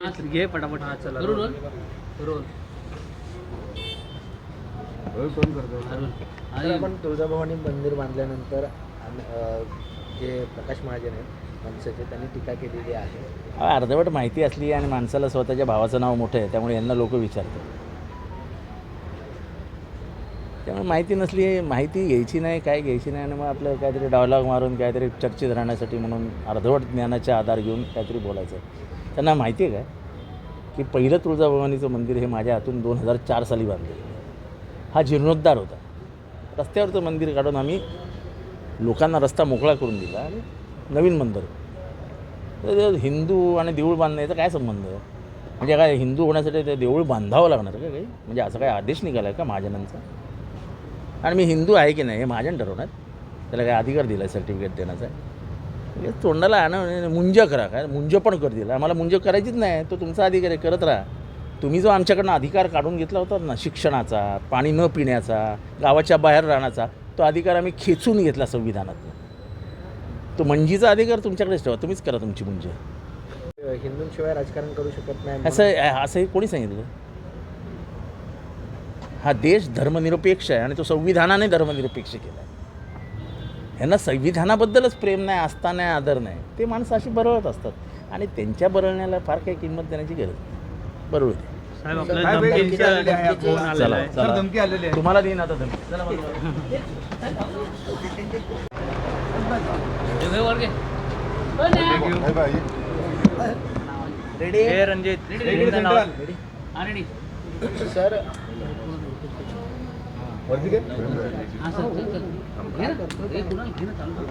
घे पटापट. हा चला. रोल रोल आपण तुळजाभवानी मंदिर बांधल्यानंतर जे प्रकाश महाजन आहेत मनसेचे त्यांनी टीका केलेली आहे. हा, अर्धवट माहिती असली आणि माणसाला स्वतःच्या भावाचं नाव मोठं आहे त्यामुळे यांना लोक विचारतात. त्यामुळे माहिती नसली माहिती घ्यायची नाही काय घ्यायची नाही आणि मग आपलं काहीतरी डायलॉग मारून काहीतरी चर्चेत राहण्यासाठी म्हणून अर्धवट ज्ञानाचा आधार घेऊन काहीतरी बोलायचं. त्यांना माहिती आहे काय? की पहिलं तुळजाभवानीचं मंदिर हे माझ्या हातून दोन हजार चार साली बांधलेलं हा जीर्णोद्धार होता. रस्त्यावरचं मंदिर काढून आम्ही लोकांना रस्ता मोकळा करून दिला आणि नवीन मंदिर. तर हिंदू आणि देऊळ बांधण्याचा काय संबंध? म्हणजे काय हिंदू होण्यासाठी ते देऊळ बांधावं लागणार का काही? म्हणजे असं काय आदेश निघाला आहे का महाजनांचा? आणि मी हिंदू आहे की नाही हे महाजन ठरवणार. त्याला काय अधिकार दिला आहे सर्टिफिकेट देण्याचा? म्हणजे तोंडाला आणा मुंज करा. काय? मुंज पण कर दिला. आम्हाला मुंज करायचीच नाही. तो तुमचा अधिकार आहे करत राहा. तुम्ही जो आमच्याकडनं अधिकार काढून घेतला होता ना शिक्षणाचा पाणी न पिण्याचा गावाच्या बाहेर राहण्याचा तो अधिकार आम्ही खेचून घेतला संविधानातून. तो मंजीचा अधिकार तुमच्याकडेच ठेवा. तुम्हीच करा तुमची मुंज. हिंदूंशिवाय राजकारण करू शकत नाही असं असं हे कोणी सांगितलं? हा देश धर्मनिरपेक्ष आहे आणि तो संविधानाने धर्मनिरपेक्ष केला आहे ह्यांना संविधानाबद्दलच प्रेम नाही आस्था नाही आदर नाही. ते माणसं अशी बरळत असतात. आणि त्यांच्या बरळण्याला फार काही किंमत देण्याची गरज नाही. आहे. चला तुम्हाला देईन आता धमकी. सर हा, चल. घे ना. हे कुणाल, घे ना, चालू कर.